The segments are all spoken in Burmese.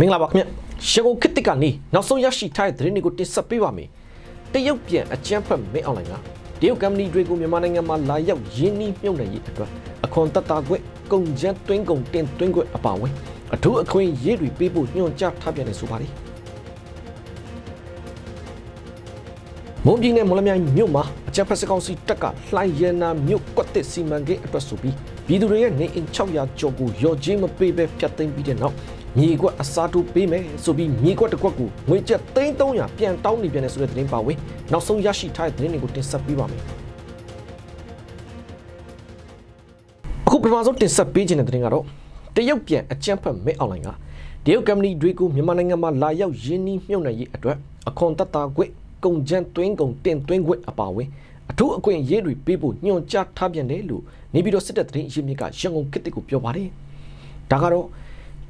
မင်္ဂလာပါခင်ဗျရန်ကုန်ခေတ်တစ်ကနေနောက်ဆုံးရရှိထားတဲ့သတင်းတွေကိုတင်ဆက်ပေးပါမယ်တရုတ်ပြန်အကြမ်းဖက်မင်းအွန်လိုင်းကတရုတ်ကမ္ပဏီတွေကိုမြန်မာနိုင်ငံမှာလာရောက်ရင်းနှီးမြှုပ်နှံရေးအတွက်အခွန်တက်တာခွင့်ကုန်ကျန်းတွင်းကုန်တင်သွင်းခွင့်အပါအဝင်အထူးအခွင့်အရေးတွေပေးဖို့ညွှန်ကြားထားပြန်တယ်ဆိုပါတယ်မွန်ပြည်နယ်မော်လမြိုင်မြို့မှာအကြမ်းဖက်စစ်ကောင်စီတပ်ကလှိုင်းရနာမြို့ကွက်တစ်စီမံကိန်းအတွက်ဆိုပြီးပြည်သူတွေရဲ့နေအိမ်600ကျော်ကိုရော်ချင်းမပေးဘဲဖျက်သိမ်းပြီးတဲ့နောက် မြေကွက်အစားထိုးပေးမယ်ဆိုပြီးမြေကွက်တစ်ကွက်ကိုငွေကျပ်300ပြန်တောင်းနေပြန်တယ်ဆိုတဲ့သတင်းပါဝင်နောက်ဆုံးရရှိထားတဲ့သတင်းတွေကိုတင်ဆက်ပေးပါမယ်အခုပထမဆုံးတင်ဆက်ပေးခြင်းတဲ့သတင်းကတော့တရုတ်ပြန်အကြမ်းဖက်မဲအွန်လိုင်းကတရုတ်ကမ္ပဏီတွေကိုမြန်မာနိုင်ငံမှာလာရောက်ရင်းနှီးမြှုပ်နှံရေးအတွက်အခွန်တက်တာခွင့်ကုန်ကျန်းတွင်းကုန်တင်သွင်းခွင့်အပါအဝင်အထူးအခွင့်အရေးတွေပေးဖို့ညွှန်ကြားထားပြန်တယ်လို့နေပြည်တော်စစ်တပ်သတင်းအရင်းမြစ်ကရန်ကုန်ခေတ်တစ်ကိုပြောပါတယ်။ဒါကတော့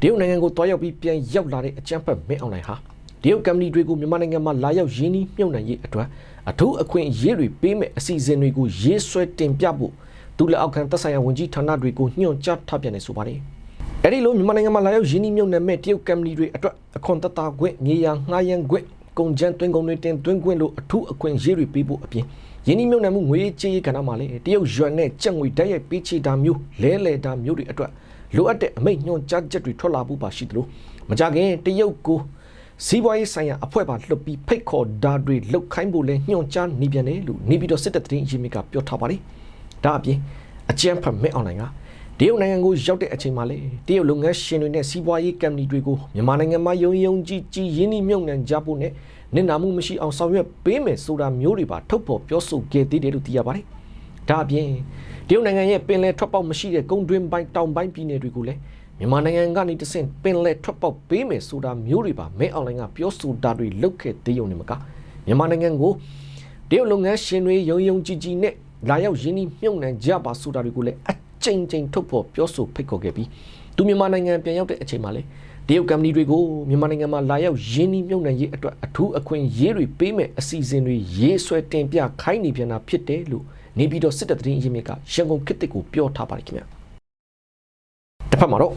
တရုတ်နိုင်ငံကိုတွားရောက်ပြီးပြန်ရောက်လာတဲ့အကြမ်းဖက်မဲအွန်လိုင်းဟာတရုတ်ကမ္ပဏီတွေကိုမြန်မာနိုင်ငံမှာလာရောက်ရင်းနှီးမြှုပ်နှံရေးအတွက်အထူးအခွင့်အရေးတွေပေးမဲ့အစီအစဉ်တွေကိုရေးဆွဲတင်ပြဖို့သူလက်အောက်ခံသက်ဆိုင်ရာဝန်ကြီးဌာနတွေကိုညွှန်ကြားထားပြန်တယ်ဆိုပါတယ်။အဲဒီလိုမြန်မာနိုင်ငံမှာလာရောက်ရင်းနှီးမြှုပ်နှံမဲ့တရုတ်ကမ္ပဏီတွေအတွက်အခွန်သက်သာခွင့်မြေယာငှားရမ်းခွင့်ကုန်ကျန်းတွင်းကုန်တွေတင်သွင်းခွင့်လို့အထူးအခွင့်အရေးတွေပေးဖို့အပြင်ယင်းဒီမြုံနယ်မှုငွေကြေးရေးကဏ္ဍမှာလည်းတရုတ်ရွမ်နဲ့ကြက်ငွေဓာတ်ရိုက်ပေးချေတာမျိုးလဲလှယ်တာမျိုးတွေအတွက် လိုအပ်တဲ့အမိန့်ညွှန်ကြားချက်တွေထွက်လာဖို့ပါရှိသလိုမကြခင်တရုတ်ကိုစီးပွားရေးဆိုင်ရာအဖွဲ့ပါလှုပ်ပြီးဖိတ်ခေါ်ဓာတ်တွေလှုပ်ခိုင်းဖို့လဲညွှန်ကြားနေပြန်တယ်လို့နေပြည်တော်စစ်တပ်သတင်းအရင်းမြစ်ကပြောထားပါတယ်။ဒါအပြင်အကြမ်းဖက်မဲ့အွန်လိုင်းကတရုတ်နိုင်ငံကိုရောက်တဲ့အချိန်မှာလေတရုတ်လုပ်ငန်းရှင်တွေနဲ့စီးပွားရေးကမ္ပဏီတွေကိုမြန်မာနိုင်ငံမှာယုံယုံကြည်ကြည်ရင်းနှီးမြှုပ်နှံကြဖို့နဲ့နစ်နာမှုမရှိအောင်ဆောင်ရွက်ပေးမယ်ဆိုတာမျိုးတွေပါထုတ်ဖော်ပြောဆိုခဲ့သေးတယ်လို့သိရပါတယ်။ ဒါအပြင်တရုတ်နိုင်ငံရဲ့ပင်လယ်ထွက်ပေါက်မရှိတဲ့ကုန်တွင်းပိုင်းတောင်ပိုင်းပြည်နယ်တွေကိုလည်းမြန်မာနိုင်ငံကနေတဆင့်ပင်လယ်ထွက်ပေါက်ပေးမယ်ဆိုတာမျိုးတွေပါမဲအွန်လိုင်းကပြောဆိုတာတွေလုပ်ခဲ့သေးုံနဲ့မကမြန်မာနိုင်ငံကိုတရုတ်လုပ်ငန်းရှင်တွေယုံယုံကြည်ကြည်နဲ့လာရောက်ရင်းနှီးမြှုပ်နှံကြပါဆိုတာတွေကိုလည်းအကြိမ်ကြိမ်ထုတ်ဖော်ပြောဆိုဖိတ်ခေါ်ခဲ့ပြီးသူမြန်မာနိုင်ငံပြန်ရောက်တဲ့အချိန်မှာလည်းတရုတ်ကမ္ပဏီတွေကိုမြန်မာနိုင်ငံမှာလာရောက်ရင်းနှီးမြှုပ်နှံရေးအတွက်အထူးအခွင့်အရေးတွေပေးမဲ့အစီအစဉ်တွေရေးဆွဲတင်ပြခိုင်းနေပြန်တာဖြစ်တယ်လို့ နေပြည်တော်စစ်တပ်သတင်းရင်းမြစ်ကရန်ကုန်ခေတ်တစ်ကိုပြောထားပါတယ်ခင်ဗျာတစ်ဖက်မှာတော့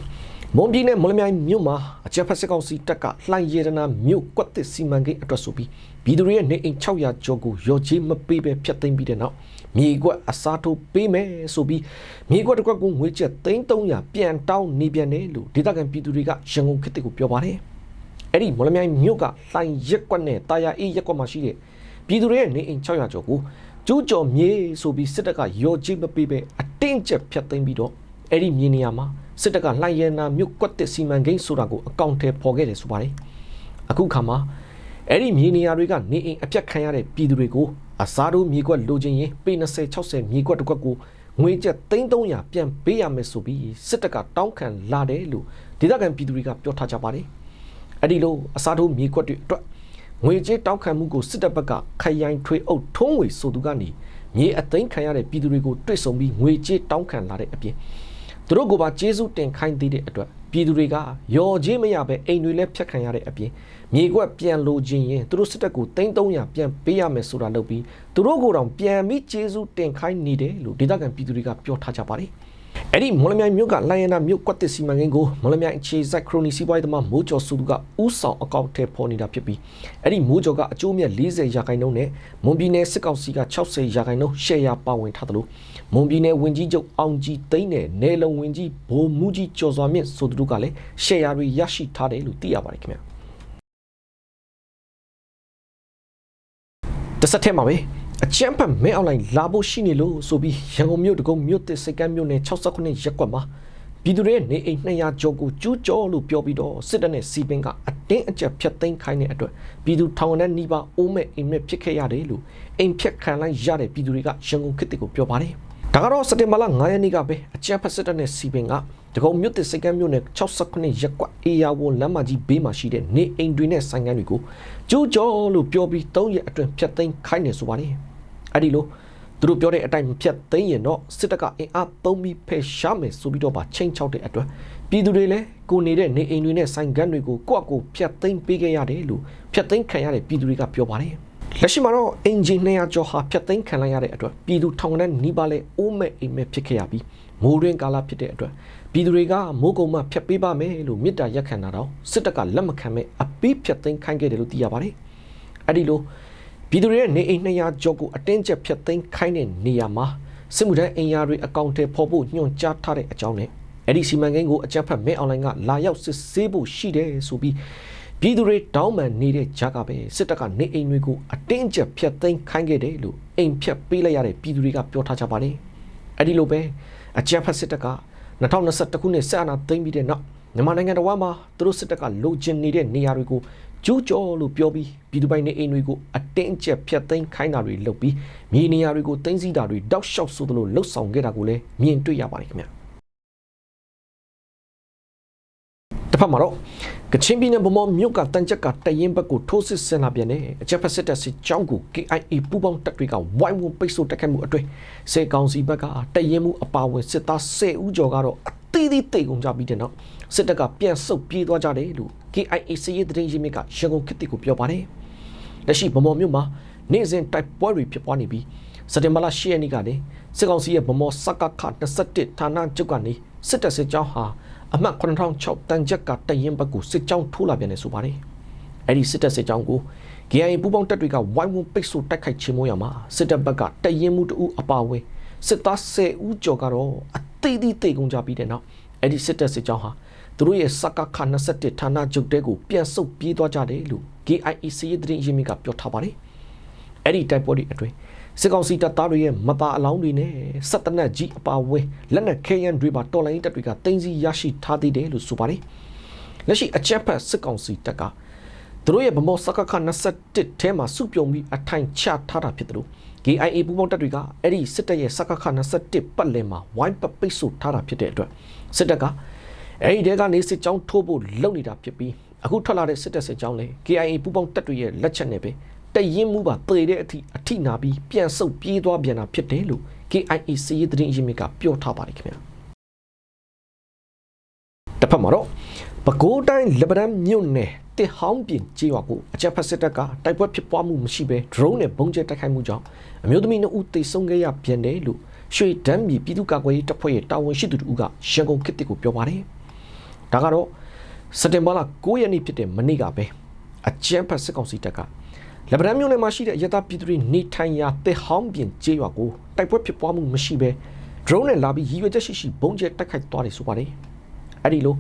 မွန်ပြည်နယ်မော်လမြိုင်မြို့မှာအကြမ်းဖက်စစ်ကောင်စီတပ်ကလှိုင်ရတနာမြို့ကွက်တစ်စီမံကိန်းအတွက်ဆိုပြီးပြည်သူတွေရဲ့နေအိမ်600ကျော်ကိုရော်ကြီးမပေးပဲဖျက်သိမ်းပြီးတဲ့နောက်မြေကွက်အစားထိုးပေးမယ်ဆိုပြီးမြေကွက်တစ်ကွက်ကိုငွေကျပ်300ပြန်တောင်းနေပြန်တယ်လို့ဒေသခံပြည်သူတွေကရန်ကုန်ခေတ်တစ်ကိုပြောပါတယ်အဲ့ဒီမော်လမြိုင်မြို့ကလှိုင်ရက်ကွက်နဲ့တာယာအေးရက်ကွက်မှာရှိတဲ့ပြည်သူတွေရဲ့နေအိမ်600ကျော်ကို ကျူးကျော်မြေဆိုပြီးစစ်တပ်ကရော်ကြီးမပေးပဲအတင်းကျပ်ဖျက်သိမ်းပြီးတော့အဲ့ဒီမြေနေရာမှာစစ်တပ်ကလှိုင်ရနာမြို့ကွက်တစ်စီမံကိန်းဆိုတာကိုအကောင့်ထဲပေါ်ခဲ့တယ်ဆိုပါတယ်အခုခါမှာအဲ့ဒီမြေနေရာတွေကနေအိမ်အပြတ်ခံရတဲ့ပြည်သူတွေကိုအစားတို့မြေကွက်လိုချင်ရင်ပေ20 60မြေကွက်တစ်ကွက်ကိုငွေကျပ်300ပြန်ပေးရမယ်ဆိုပြီးစစ်တပ်ကတောင်းခံလာတယ်လို့ဒေသခံပြည်သူတွေကပြောထားကြပါတယ်အဲ့ဒီလိုအစားတို့မြေကွက်တွေအတွက် ငွေကြေးတောင်းခံမှုကိုစစ်တပ်ဘက်ကခရိုင်ထွေအုပ်ထုံးဝေဆိုသူကနေမြေအသိမ်းခံရတဲ့ပြည်သူတွေကိုတွေ့ဆုံပြီးငွေကြေးတောင်းခံလာတဲ့အပြင်သူတို့ကပါကျေးဇူးတင်ခိုင်းသေးတဲ့အတွက်ပြည်သူတွေကရော်ကြီးမရပဲအိမ်တွေလည်းဖျက်ခံရတဲ့အပြင်မြေကွက်ပြန်လိုခြင်းရင်သူတို့စစ်တပ်ကို300ပြန်ပေးရမယ်ဆိုတာလုပ်ပြီးသူတို့ကိုယ်တောင်ပြန်ပြီးကျေးဇူးတင်ခိုင်းနေတယ်လို့ဒေသခံပြည်သူတွေကပြောထားကြပါတယ် အဲ့ဒီမော်လမြိုင်မြို့ကလိုင်ယနာမြို့ကွက်တစ်စီမံကိန်းကိုမော်လမြိုင်အခြေစိုက်ခရိုနီစီးပွားရေးသမားမိုးကျော်စုသူကဥဆောင်အကောင့်ထဲပေါ်နေတာဖြစ်ပြီးအဲ့ဒီမိုးကျော်ကအကျိုးမြတ်40ရာခိုင်နှုန်းနဲ့မွန်ပြည်နယ်စစ်ကောင်စီက60ရာခိုင်နှုန်းရှယ်ယာပါဝင်ထားတယ်လို့မွန်ပြည်နယ်ဝင်ကြီးချုပ်အောင်ကြီးသိန်းနဲ့နယ်လုံဝင်ကြီးဘိုလ်မှုကြီးကျော်စွာမြင့်ဆိုသူတို့ကလည်းရှယ်ယာတွေရရှိထားတယ်လို့သိရပါတယ်ခင်ဗျာတစ်ဆက်တည်းမှာပဲ အချမ်းဖတ်မဲအွန်လိုင်းလာဖို့ရှိနေလို့ဆိုပြီးရန်ကုန်မြို့တကုံမြို့တစ်စိတ်ကမ်းမြို့နယ်69ရပ်ကွက်မှာပြည်သူတွေရဲ့နေအိမ်200ကျော်ကိုကျူးကျော်လို့ပြောပြီးတော့စစ်တပ်နဲ့စီပင်ကအတင်းအကျပ်ဖျက်သိမ်းခိုင်းတဲ့အတွက်ပြည်သူထောင်နဲ့နှီးပါအိုးမဲ့အိမ်မဲ့ဖြစ်ခဲ့ရတယ်လို့အိမ်ဖြတ်ခံလိုက်ရတဲ့ပြည်သူတွေကရန်ကုန်ခေတ်ကိုပြောပါတယ်ဒါကတော့စက်တင်ဘာလ9ရက်နေ့ကပဲအကြမ်းဖက်စစ်တပ်နဲ့စီပင်ကတကုံမြို့တစ်စိတ်ကမ်းမြို့နယ်69ရပ်ကွက်အေယာဝန်လမ်းမကြီးဘေးမှာရှိတဲ့နေအိမ်တွေနဲ့ဆိုင်ကန်းတွေကိုကျူးကျော်လို့ပြောပြီး3ရက်အတွင်းဖျက်သိမ်းခိုင်းနေဆိုပါတယ် အဲ့ဒီလိုသူတို့ပြောတဲ့အတိုင်းမဖြတ်သိမ်းရင်တော့စစ်တပ်ကအင်အားသုံးပြီးဖယ်ရှားမယ်ဆိုပြီးတော့ပါချိန်ချောက်တဲ့အတွက်ပြည်သူတွေလည်းကိုနေတဲ့နေအိမ်တွေနဲ့ဆိုင်ကန်းတွေကိုကိုယ့်အကိုဖျက်သိမ်းပေးခဲ့ရတယ်လို့ဖျက်သိမ်းခံရတဲ့ပြည်သူတွေကပြောပါတယ်လက်ရှိမှာတော့အင်ဂျင်200ကျော်ဟာဖျက်သိမ်းခံလိုက်ရတဲ့အတွက်ပြည်သူထောင်ထဲနီးပါးလဲအိုးမဲ့အိမ်မဲ့ဖြစ်ခဲ့ရပြီးမိုးရင်းကာလဖြစ်တဲ့အတွက်ပြည်သူတွေကမိုးကုံမှဖျက်ပေးပါမယ်လို့မြစ်တာရက်ခံတာတော့စစ်တပ်ကလက်မခံမဲ့အပိဖျက်သိမ်းခိုင်းခဲ့တယ်လို့သိရပါတယ်။အဲ့ဒီလို ပြည်သူတွေရဲ့နေအိမ်200ကျော်ကိုအတင်းကျပ်ဖျက်သိမ်းခိုင်းတဲ့နေရာမှာစစ်မှုထမ်းအင်အားတွေအကောင့်ထဲပေါ်ဖို့ညွှန်ကြားထားတဲ့အကြောင်းနဲ့အဲ့ဒီစီမံကိန်းကိုအကြမ်းဖက်မဲအွန်လိုင်းကလာရောက်စစ်ဆေးဖို့ရှိတယ်ဆိုပြီးပြည်သူတွေတောင်းပန်နေတဲ့ကြားကပဲစစ်တပ်ကနေအိမ်တွေကိုအတင်းကျပ်ဖျက်သိမ်းခိုင်းခဲ့တယ်လို့အိမ်ဖျက်ပေးလိုက်ရတဲ့ပြည်သူတွေကပြောထားကြပါတယ်။အဲ့ဒီလိုပဲအကြမ်းဖက်စစ်တပ်က2021ခုနှစ်ဆက်အာဏာသိမ်းပြီးတဲ့နောက်မြန်မာနိုင်ငံတော်မှာသူတို့စစ်တပ်ကလိုချင်နေတဲ့နေရာတွေကို ကျူးကျော်လို့ပြောပြီးပြည်သူပိုင်နေအိမ်တွေကိုအတင်းကျပ်ဖျက်သိမ်းခိုင်းတာတွေလုပ်ပြီးမြေနေရာတွေကိုတင်းစီတာတွေတောက်လျှောက်ဆိုသလိုလှုပ်ဆောင်ခဲ့တာကိုလည်းမြင်တွေ့ရပါတယ်ခင်ဗျာတစ်ဖက်မှာတော့ကချင်ပြည်နယ်ဗမော်မြို့ကတန်ချက်ကတရင်ဘက်ကိုထိုးစစ်ဆင်လာပြန်တဲ့အကြက်ဖက်စစ်တပ်စစ်ကြောင်းကို KIA ပူးပေါင်းတပ်တွေကဝိုင်းဝန်းပိတ်ဆို့တက်ခတ်မှုအတွင်းစေကောင်စီဘက်ကတရင်မှုအပါဝင်စစ်သား10ဦးကျော်ကတော့အသီးသီးတိတ်ကုန်ကြပြီးတဲ့နောက် စစ်တပ်ကပြန်ဆုတ်ပြေးသွားကြတယ်လို့ KIA စည်ရေးသတင်းရင်းမြစ်ကရန်ကုန်ခေတ်ကိုပြောပါတယ်လက်ရှိဗမော်မြို့မှာနေ့စဉ်တိုက်ပွဲတွေဖြစ်ပွားနေပြီးစက်တင်ဘာလ10ရက်နေ့ကလည်းစစ်ကောင်စီရဲ့ဗမော်စကခ21ဌာနချုပ်ကနေစစ်တပ်စစ်ကြောင်းဟာအမှတ်9006တန်ချက်ကတရင်ဘက်ကိုစစ်ကြောင်းထိုးလာပြန်တယ်ဆိုပါတယ်။အဲ့ဒီစစ်တပ်စစ်ကြောင်းကို KIA ပူးပေါင်းတပ်တွေကဝိုင်းဝန်းပိတ်ဆို့တိုက်ခိုက်ချေမှုရမှာစစ်တပ်ဘက်ကတရင်မှုတအူအပါဝဲစစ်သား10ဦးကျော်ကတော့အသေးသေးတိတ်ကုန်ကြပြီးတဲ့နောက် အဲ့ဒီစစ်တပ်စစ်ကြောင်းဟာသူတို့ရဲ့စကခ21ဌာနချုပ်တဲကိုပြန်ဆုတ်ပြေးသွားကြတယ်လို့ KIA စီးရီးသတင်းရင်းမြစ်ကပြောထားပါတယ်။အဲ့ဒီတိုက်ပွဲတွေအတွင်းစစ်ကောင်စီတပ်သားတွေရဲ့မပါအလောင်းတွေနဲ့စက်တနက်ကြီးအပါဝဲလက်နက်ခဲယမ်းတွေပါတော်လိုင်းတပ်တွေကတင်စီရရှိထားသေးတယ်လို့ဆိုပါတယ်။လက်ရှိအချက်ဖက်စစ်ကောင်စီတပ်က သူတို့ရဲ့ဗမောစကခ21ထဲမှာစုပြုံပြီးအထိုင်ချထားတာဖြစ်တယ်လို့ KIA ပူးပေါင်းတပ်တွေကအဲ့ဒီစစ်တပ်ရဲ့စကခ21ပတ်လည်မှာဝိုင်းပပိတ်ဆို့ထားတာဖြစ်တဲ့အတွက်စစ်တပ်ကအဲ့ဒီတဲကနေစစ်ကြောင်းထိုးဖို့လုပ်နေတာဖြစ်ပြီးအခုထွက်လာတဲ့စစ်တပ်စစ်ကြောင်းလေ KIA ပူးပေါင်းတပ်တွေရဲ့လက်ချက်နဲ့ပဲတရင်မှုပါပေတဲ့အထိအထိနာပြီးပြန်ဆုတ်ပြေးသွားပြန်တာဖြစ်တယ်လို့ KIA စီးရီးသတင်းရင်းမြစ်ကပြောထားပါတယ်ခင်ဗျာတစ် ဖက်မှာတော့ပဲခူးတိုင်းလက်ပံမြို့နယ်တစ်ဟောင်းပြင်ကြေးရွာကိုအကြက်ဖက်စစ်တပ်ကတိုက်ပွဲဖြစ်ပွားမှုမရှိဘဲ drone နဲ့ပုံကျဲတိုက်ခိုက်မှုကြောင့်အမျိုးသမီး2ဦးသေဆုံးခဲ့ရပြန်တယ်လို့ရွှေဒမ်းပြည်ပြည်သူ့ကာကွယ်ရေးတပ်ဖွဲ့ရဲ့တာဝန်ရှိသူတို့ကရန်ကုန်ခေတ်တစ်ကိုပြောပါတယ်ဒါကတော့စက်တင်ဘာလ9ရက်နေ့ဖြစ်တဲ့မနေ့ကပဲအကြက်ဖက်စစ်ကောင်စီတပ်ကလက်ဗရန်မြို့နယ်မှာရှိတဲ့ရတပြည်သူတွေနေထိုင်ရာတစ်ဟောင်းပြင်ကျေးရွာကိုတိုက်ပွဲဖြစ်ပွားမှုမရှိဘဲ drone နဲ့လာပြီးရည်ရွယ်ချက်ရှိရှိဘုံကျဲတိုက်ခိုက်သွားတယ်ဆိုပါတယ်။ အဲ့ဒီလို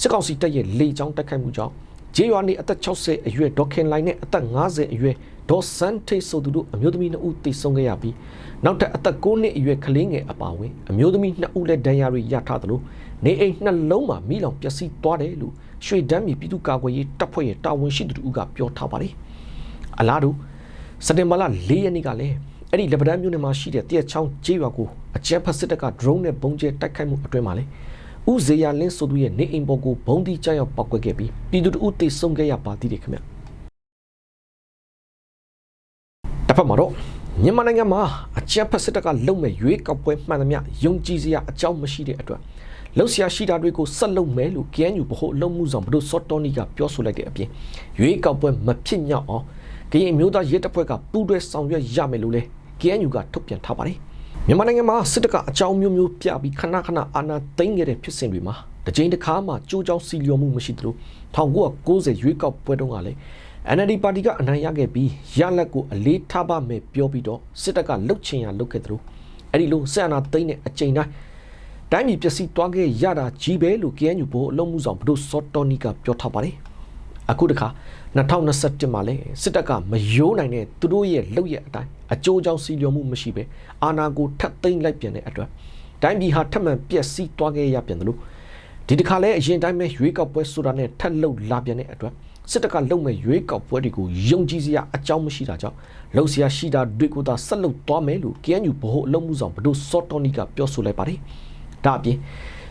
စစ်ကောင်စီတပ်ရဲ့လေကြောင်းတိုက်ခိုက်မှုကြောင့်ကျေးရွာနေအသက်60အရွယ်ဒေါခင်လိုင်နဲ့အသက်50အရွယ်ဒေါ်စန်ထိတ်ဆိုသူတို့အမျိုးသမီး2ဦးသေဆုံးခဲ့ရပြီးနောက်ထပ်အသက်9နှစ်အရွယ်ကလေးငယ်အပါအဝင်အမျိုးသမီး2ဦးလည်းဒဏ်ရာတွေရထားသလိုနေအိမ်နှလုံးမှာမိလောင်ပျက်စီးသွားတယ်လို့ရွှေဒမ်းပြည်ပြည်သူ့ကာကွယ်ရေးတပ်ဖွဲ့ရဲ့တာဝန်ရှိသူတို့ကပြောထားပါတယ်။အလားတူစက်တင်ဘာလ၄ရက်နေ့ကလည်းအဲ့ဒီလက်ပတန်းမြို့နယ်မှာရှိတဲ့တရက်ချောင်းကျေးရွာကိုအကြမ်းဖက်စစ်တပ်က drone နဲ့ပုံကျဲတိုက်ခိုက်မှုအတွင်းမှာလေ ဥဇေယလင်းဆိုသူရဲ့နေအိမ်ပေါ်ကိုဘုံတီကြောက်ရောက်ပောက်ကွက်ခဲ့ပြီးပြည်သူတို့တေဆုံးခဲ့ရပါသေးတယ်ခင်ဗျတစ်ဖက်မှာတော့မြန်မာနိုင်ငံမှာအကြမ်းဖက်စစ်တပ်ကလုံမဲ့ရွေးကောက်ပွဲမှန်သမျှယုံကြည်စရာအကြောင်းမရှိတဲ့အတွက်လှုပ်ရှားရှိတာတွေကိုဆက်လုပ်မယ်လို့ KNU ဗဟိုအလုံးမှုဆောင်ဘဒုစောတော်နီကပြောဆိုလိုက်တဲ့အပြင်ရွေးကောက်ပွဲမဖြစ်မြောက်အောင်ကရင်မျိုးသားရဲတပ်ဖွဲ့ကပူးတွဲဆောင်ရွက်ရမယ်လို့လည်း KNU ကထုတ်ပြန်ထားပါတယ် မြန်မာနိုင်ငံမှာစစ်တပ်ကအကြောင်းမျိုးမျိုးပြပြီးခဏခဏအာဏာသိမ်းခဲ့တဲ့ဖြစ်စဉ်တွေမှာတစ်ကြိမ်တစ်ခါမှကြိုးကြောင်းစီလျော်မှုမရှိသလို1990ရွေးကောက်ပွဲတုန်းကလည်း NLD ပါတီကအနိုင်ရခဲ့ပြီးရလက်ကိုအလေးထားပါမယ်ပြောပြီးတော့စစ်တပ်ကလှုပ်ချင်ရလှုပ်ခဲ့သလိုအဲ့ဒီလိုဆက်အနာသိမ်းတဲ့အချိန်တိုင်းတိုင်းပြည်ပျက်စီးသွားခဲ့ရတာကြီးပဲလို့ KNU ဘို့အလုံးမှုဆောင်ဘဒုစောတော်နီကပြောထားပါတယ် အခုတခါ2021မှာလဲစစ်တပ်ကမယိုးနိုင်တဲ့သူတို့ရဲ့လုပ်ရအတိုင်းအကျိုးကြောင့်စီလျော်မှုမရှိပဲအာဏာကိုထပ်သိမ်းလိုက်ပြန်တဲ့အတွက်တိုင်းပြည်ဟာထပ်မံပျက်စီးသွားခဲ့ရပြန်တယ်လို့ဒီတခါလဲအရင်တိုင်းပဲရွေးကောက်ပွဲဆိုတာနဲ့ထပ်လှုပ်လာပြန်တဲ့အတွက်စစ်တပ်ကလုံမဲ့ရွေးကောက်ပွဲတွေကိုယုံကြည်စရာအကြောင်းမရှိတာကြောင့်လှုပ်ရှားရှိတာတွေကိုသာဆက်လုပ်သွားမယ်လို့ KNU ဗဟိုအလုံးမှုဆောင်ဘဒုစောတော်နီကပြောဆိုလိုက်ပါတယ်။ဒါအပြင်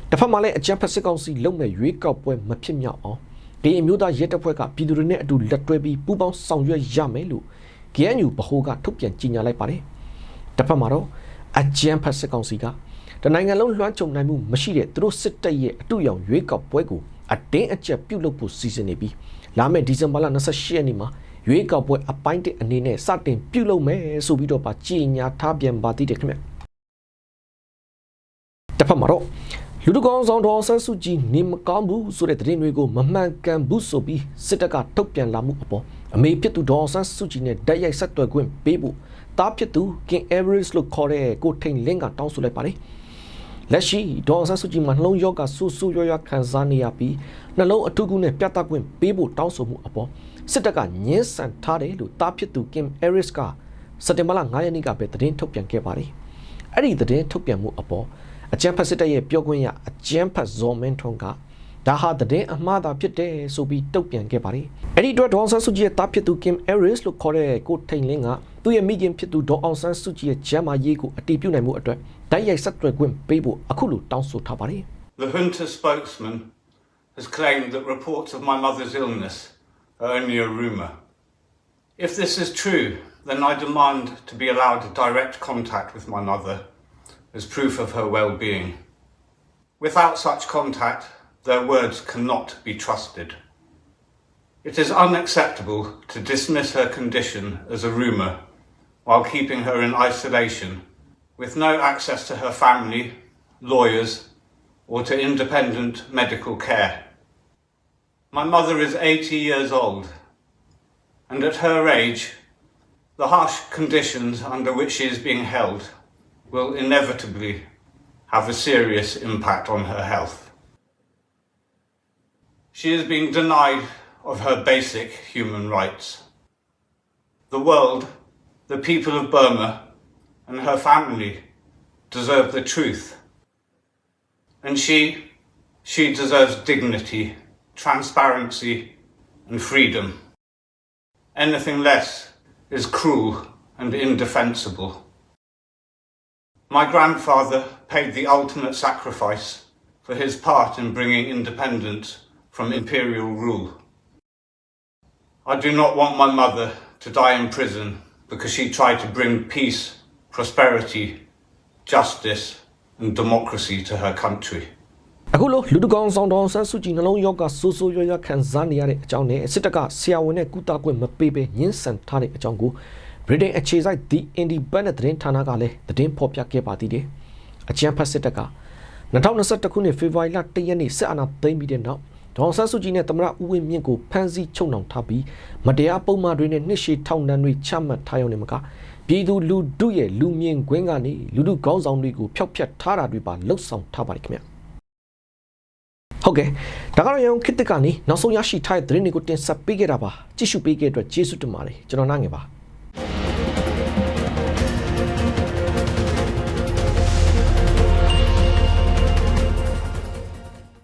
တစ်ဖက်မှာလည်းအကြံဖက်စစ်ကောင်စီလုံမဲ့ရွေးကောက်ပွဲမဖြစ်မြောက်အောင် ဒီအမျိုးသားရဲတပ်ဖွဲ့ကပြည်သူတွေနဲ့အတူလက်တွဲပြီးပူးပေါင်းဆောင်ရွက်ရမယ်လို့ KNU ဗဟိုကထုတ်ပြန်ကြေညာလိုက်ပါတယ်။တစ်ဖက်မှာတော့အကြံဖက်စစ်ကောင်စီကတနိုင်ငံလုံးလွှမ်းခြုံနိုင်မှုမရှိတဲ့သူတို့စစ်တပ်ရဲ့အတူရောင်ရွေးကောက်ပွဲကိုအတင်းအကျပ်ပြုတ်လုပ်ဖို့စီစဉ်နေပြီးလာမယ့်ဒီဇင်ဘာလ28ရက်နေ့မှာရွေးကောက်ပွဲအပိုင်းတစ်အနေနဲ့စတင်ပြုလုပ်မယ်ဆိုပြီးတော့ပါကြေညာထားပြန်ပါသေးတယ်ခင်ဗျတစ်ဖက်မှာတော့ လူတကောင်ဆောင်တော်ဆန်းစုကြည်နေမကောင်းဘူးဆိုတဲ့သတင်းတွေကိုမမှန်ကန်ဘူးဆိုပြီးစစ်တပ်ကထုတ်ပြန်လာမှုအပေါ်အမေဖြစ်သူဒေါ်ဆန်းစုကြည်နဲ့တိုက်ရိုက်ဆက်သွယ်ခွင့်ပေးဖို့တားဖြစ်သူကင်အဲဗရစ်လို့ခေါ်တဲ့ကိုထိန်လင်းကတောင်းဆိုလိုက်ပါတယ်လက်ရှိဒေါ်ဆန်းစုကြည်မှာနှလုံးရောဂါဆူဆူရွရွခံစားနေရပြီးနှလုံးအထုပ်ကူနဲ့ပြတ်သားခွင့်ပေးဖို့တောင်းဆိုမှုအပေါ်စစ်တပ်ကညှင်းဆန်ထားတယ်လို့တားဖြစ်သူကင်အဲရစ်ကစက်တင်ဘာလ9ရက်နေ့ကပဲသတင်းထုတ်ပြန်ခဲ့ပါတယ်အဲ့ဒီသတင်းထုတ်ပြန်မှုအပေါ် အကြံဖတ်စစ်တပ်ရဲ့ပြောခွင့်ရအကြံဖတ်ဇော်မင်းထွန်းကဒါဟာတဲ့အမှားသာဖြစ်တယ်ဆိုပြီးတုတ်ပြန်ခဲ့ပါတယ်အဲ့ဒီအတွက်ဒေါအောင်ဆန်းစုကြည်ရဲ့တားဖြစ်သူကင်အဲရစ်လို့ခေါ်တဲ့ကိုထိန်လင်းကသူ့ရဲ့မိခင်ဖြစ်သူဒေါအောင်ဆန်းစုကြည်ရဲ့ဂျမ်းမာရေးကိုအတည်ပြုနိုင်မှုအတွက်တိုက်ရိုက်ဆက်သွယ်ခွင့်ပေးဖို့အခုလိုတောင်းဆိုထားပါတယ် The junta spokesman has claimed that reports of my mother's illness are only a rumour. If this is true, then I demand to be allowed direct contact with my mother as proof of her well being. Without such contact, their words cannot be trusted. It is unacceptable to dismiss her condition as a rumour while keeping her in isolation with no access to her family, lawyers, or to independent medical care. My mother is 80 years old, and at her age, the harsh conditions under which she is being held will inevitably have a serious impact on her health. She is being denied of her basic human rights. The world, the people of Burma, and her family deserve the truth. And she, she deserves dignity, transparency, and freedom. Anything less is cruel and indefensible. My grandfather paid the ultimate sacrifice for his part in bringing independence from imperial rule. I do not want my mother to die in prison because she tried to bring peace, prosperity, justice, and democracy to her country. အခုလိုလူတကောင်ဆောင်တော်ဆန်းစုကြည်နှလုံးရောဂါဆိုးဆိုးရွားရွားခံစားနေရတဲ့အကြောင်းနဲ့စစ်တပ်ကဆရာဝန်နဲ့ကုသခွင့်မပေးဘဲညှင်းဆန်ထားတဲ့အကြောင်းကို ဗြိတိန်အခြေစိုက် The Independent သတင်းဌာနကလည်းသတင်းဖော်ပြခဲ့ပါသေးတယ်။အကြံဖတ်စစ်တပ်က2021ခုနှစ်ဖေဖော်ဝါရီလ1ရက်နေ့စစ်အာဏာသိမ်းပြီးတဲ့နောက်ဒေါအောင်ဆန်းစုကြည်နဲ့သမ္မတဦးဝင်းမြင့်ကိုဖမ်းဆီးချုပ်နှောင်ထားပြီးမတရားပုံမှန်တွေနဲ့နှစ်ရှည်ထောင်ဒဏ်တွေချမှတ်ထားရုံနဲ့မကပြည်သူလူထုရဲ့လူမြင်ကွင်းကနေလူထုကောင်းဆောင်တွေကိုဖျောက်ဖျက်ထားတာတွေပါလှုပ်ဆောင်ထားပါတယ်ခင်ဗျာ။ဟုတ်ကဲ့ဒါကတော့ရန်ကုန်ခေတ်သစ်ကနေနောက်ဆုံးရရှိထားတဲ့သတင်းတွေကိုတင်ဆက်ပေးခဲ့တာပါကြည့်ရှုပေးခဲ့တဲ့အတွက်ကျေးဇူးတင်ပါတယ်ကျွန်တော်နိုင်ငယ်ပါ